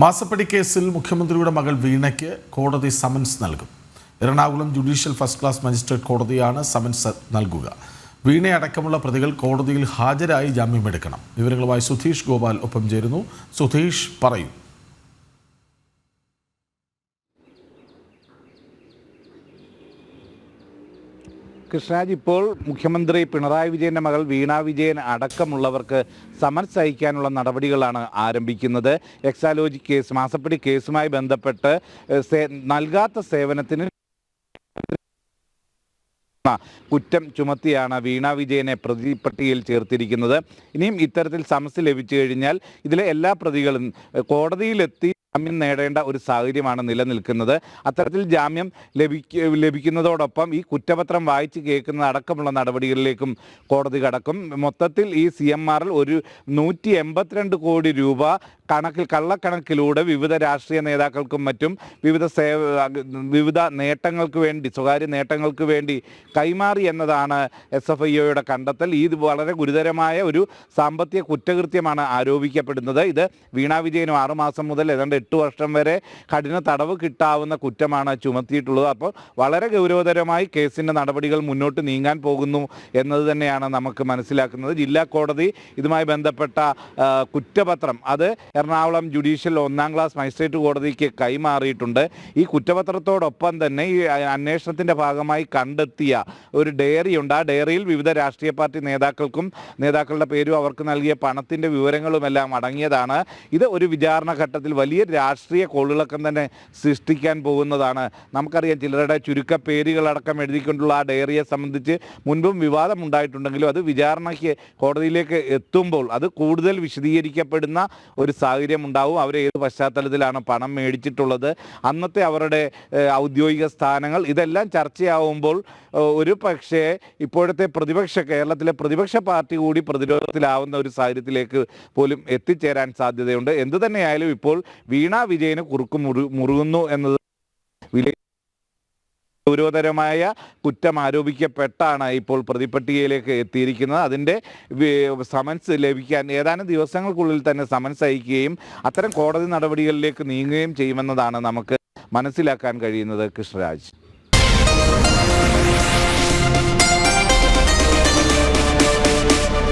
മാസപ്പടി കേസിൽ മുഖ്യമന്ത്രിയുടെ മകൾ വീണയ്ക്ക് കോടതി സമൻസ് നൽകും. Ernakulam judicial first class magistrate കോടതിയാണ് സമൻസ് നൽകുക. വീണയടക്കമുള്ള പ്രതികൾ കോടതിയിൽ ഹാജരായി ജാമ്യമെടുക്കണം. വിവരങ്ങളുമായി സുധീഷ് ഗോപാൽ ഒപ്പം ചേരുന്നു. സുധീഷ് പറയൂ. കൃഷ്ണരാജ് ഇപ്പോൾ മുഖ്യമന്ത്രി പിണറായി വിജയന്റെ മകൾ വീണ വിജയൻ അടക്കമുള്ളവർക്ക് സമൻസ് അയക്കാനുള്ള നടപടികളാണ് ആരംഭിക്കുന്നത്. എക്സാലോജി കേസ് മാസപ്പടി കേസുമായി ബന്ധപ്പെട്ട് നൽകാത്ത സേവനത്തിന് കുറ്റം ചുമത്തിയാണ് വീണ വിജയനെ പ്രതിപട്ടികയിൽ ചേർത്തിരിക്കുന്നത്. ഇനിയും ഇത്തരത്തിൽ സമസ് ലഭിച്ചു കഴിഞ്ഞാൽ ഇതിലെ എല്ലാ പ്രതികളും കോടതിയിലെത്തി ജാമ്യം നേടേണ്ട ഒരു സാഹചര്യമാണ് നിലനിൽക്കുന്നത്. അത്തരത്തിൽ ജാമ്യം ലഭിക്ക ലഭിക്കുന്നതോടൊപ്പം ഈ കുറ്റപത്രം വായിച്ച് കേൾക്കുന്ന അടക്കമുള്ള നടപടികളിലേക്കും കോടതി കടക്കും. മൊത്തത്തിൽ ഈ സി എം ആറിൽ ഒരു നൂറ്റി എൺപത്തിരണ്ട് കോടി രൂപ കണക്കിൽ കള്ളക്കണക്കിലൂടെ വിവിധ രാഷ്ട്രീയ നേതാക്കൾക്കും മറ്റും വിവിധ സേവ വിവിധ നേട്ടങ്ങൾക്ക് വേണ്ടി സ്വകാര്യ നേട്ടങ്ങൾക്ക് വേണ്ടി കൈമാറി എന്നതാണ് എസ് എഫ് ഐ ഒയുടെ കണ്ടെത്തൽ. ഇത് വളരെ ഗുരുതരമായ ഒരു സാമ്പത്തിക കുറ്റകൃത്യമാണ് ആരോപിക്കപ്പെടുന്നത്. ഇത് വീണാ വിജയനും ആറുമാസം മുതൽ ഏതാണ്ട് എട്ട് വർഷം വരെ കഠിന തടവ് കിട്ടാവുന്ന കുറ്റമാണ് ചുമത്തിയിട്ടുള്ളത്. അപ്പോൾ വളരെ ഗൗരവതരമായി കേസിന്റെ നടപടികൾ മുന്നോട്ട് നീങ്ങാൻ പോകുന്നു എന്നത് തന്നെയാണ് നമുക്ക് മനസ്സിലാക്കുന്നത്. ജില്ലാ കോടതി ഇതുമായി ബന്ധപ്പെട്ട കുറ്റപത്രം അത് എറണാകുളം ജുഡീഷ്യൽ ഒന്നാം ക്ലാസ് മജിസ്ട്രേറ്റ് കോടതിക്ക് കൈമാറിയിട്ടുണ്ട്. ഈ കുറ്റപത്രത്തോടൊപ്പം തന്നെ ഈ അന്വേഷണത്തിന്റെ ഭാഗമായി കണ്ടെത്തിയ ഒരു ഡയറിയുണ്ട്. ആ ഡയറിയിൽ വിവിധ രാഷ്ട്രീയ പാർട്ടി നേതാക്കൾക്കും നേതാക്കളുടെ പേരും അവർക്ക് നൽകിയ പണത്തിന്റെ വിവരങ്ങളുമെല്ലാം അടങ്ങിയതാണ്. ഇത് ഒരു വിചാരണ ഘട്ടത്തിൽ വലിയ രാഷ്ട്രീയ കോളിളക്കം തന്നെ സൃഷ്ടിക്കാൻ പോകുന്നതാണ്. നമുക്കറിയാം ചിലരുടെ ചുരുക്ക പേരുകളടക്കം എഴുതിക്കൊണ്ടുള്ള ആ ഡയറിയെ സംബന്ധിച്ച് മുൻപും വിവാദം ഉണ്ടായിട്ടുണ്ടെങ്കിലും അത് വിചാരണയ്ക്ക് കോടതിയിലേക്ക് എത്തുമ്പോൾ അത് കൂടുതൽ വിശദീകരിക്കപ്പെടുന്ന ഒരു സാഹചര്യം ഉണ്ടാവും അവർ ഏത് പശ്ചാത്തലത്തിലാണ് പണം മേടിച്ചിട്ടുള്ളത് അന്നത്തെ അവരുടെ ഔദ്യോഗിക സ്ഥാനങ്ങൾ ഇതെല്ലാം ചർച്ചയാവുമ്പോൾ ഒരു പക്ഷേ ഇപ്പോഴത്തെ പ്രതിപക്ഷ കേരളത്തിലെ പ്രതിപക്ഷ പാർട്ടി കൂടി പ്രതിരോധത്തിലാവുന്ന ഒരു സാഹചര്യത്തിലേക്ക് പോലും എത്തിച്ചേരാൻ സാധ്യതയുണ്ട്. എന്തു തന്നെയായാലും ഇപ്പോൾ വീണാ വിജയന് കുറുക്ക് മുറു മുറുകുന്നു എന്നത് വില ഗൗരവതരമായ കുറ്റം ആരോപിക്കപ്പെട്ടാണ് ഇപ്പോൾ പ്രതിപട്ടികയിലേക്ക് എത്തിയിരിക്കുന്നത്. അതിന്റെ സമൻസ് ലഭിക്കാൻ ഏതാനും ദിവസങ്ങൾക്കുള്ളിൽ തന്നെ സമൻസ് അയക്കുകയും അത്തരം കോടതി നടപടികളിലേക്ക് നീങ്ങുകയും ചെയ്യുമെന്നതാണ് നമുക്ക് മനസ്സിലാക്കാൻ കഴിയുന്നത് കൃഷ്ണരാജ്.